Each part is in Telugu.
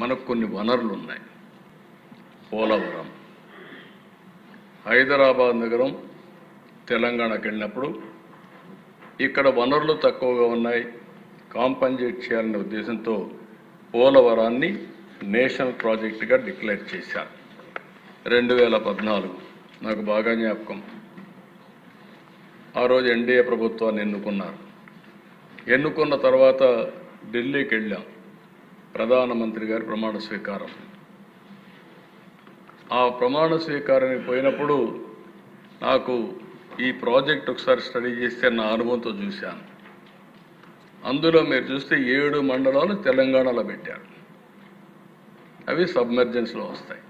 మనకు కొన్ని వనరులు ఉన్నాయి. పోలవరం. హైదరాబాద్ నగరం తెలంగాణకు వెళ్ళినప్పుడు ఇక్కడ వనరులు తక్కువగా ఉన్నాయి. కాంపన్సేట్ చేయాలనే ఉద్దేశంతో పోలవరాన్ని నేషనల్ ప్రాజెక్టుగా డిక్లేర్ చేశారు రెండు వేల పద్నాలుగు. నాకు బాగా జ్ఞాపకం. ఆ రోజు ఎన్డీఏ ప్రభుత్వాన్ని ఎన్నుకున్నారు. ఎన్నుకున్న తర్వాత ఢిల్లీకి వెళ్ళాం. ప్రధానమంత్రి గారి ప్రమాణ స్వీకారం. ఆ ప్రమాణ స్వీకారానికి పోయినప్పుడు నాకు ఈ ప్రాజెక్ట్ ఒకసారి స్టడీ చేస్తే నా అనుభవంతో చూశాను. అందులో మీరు చూస్తే ఏడు మండలాలు తెలంగాణలో పెట్టారు. అవి సబ్మెర్జెన్స్లో వస్తాయి.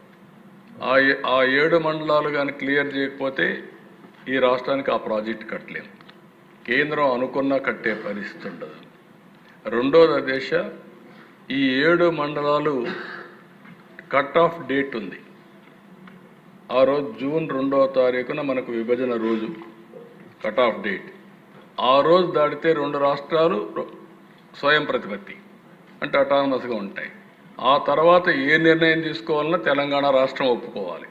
ఆ ఏ- ఆ ఏడు మండలాలు కానీ క్లియర్ చేయకపోతే ఈ రాష్ట్రానికి ఆ ప్రాజెక్ట్ కట్టలేము కేంద్రం అనుకున్నా కట్టే పరిస్థితి ఉండదు. రెండోది దేశ ఈ ఏడు మండలాలు కట్ ఆఫ్ డేట్ ఉంది. ఆ రోజు జూన్ రెండవ తారీఖున మనకు విభజన రోజు కట్ ఆఫ్ డేట్. ఆ రోజు దాటితే రెండు రాష్ట్రాలు స్వయం ప్రతిపత్తి అంటే అటానమస్గా ఉంటాయి. ఆ తర్వాత ఏ నిర్ణయం తీసుకోవాలన్నా తెలంగాణ రాష్ట్రం ఒప్పుకోవాలి.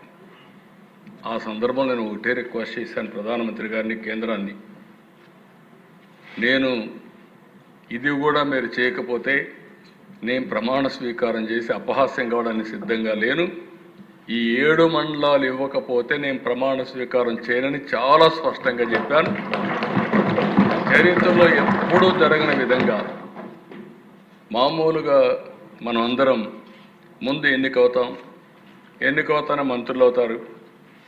ఆ సందర్భంలో నేను ఒకటే రిక్వెస్ట్ చేశాను ప్రధానమంత్రి గారిని కేంద్రాన్ని. నేను ఇది కూడా మీరు చేయకపోతే నేను ప్రమాణ స్వీకారం చేసి అపహాస్యం కావడానికి సిద్ధంగా లేను. ఈ ఏడు మండలాలు ఇవ్వకపోతే నేను ప్రమాణ స్వీకారం చేయనని చాలా స్పష్టంగా చెప్పాను. చరిత్రలో ఎప్పుడూ జరగని విధంగా మామూలుగా మనం అందరం ముందు ఎన్నికవుతాం. ఎన్నికవుతానే మంత్రులు అవుతారు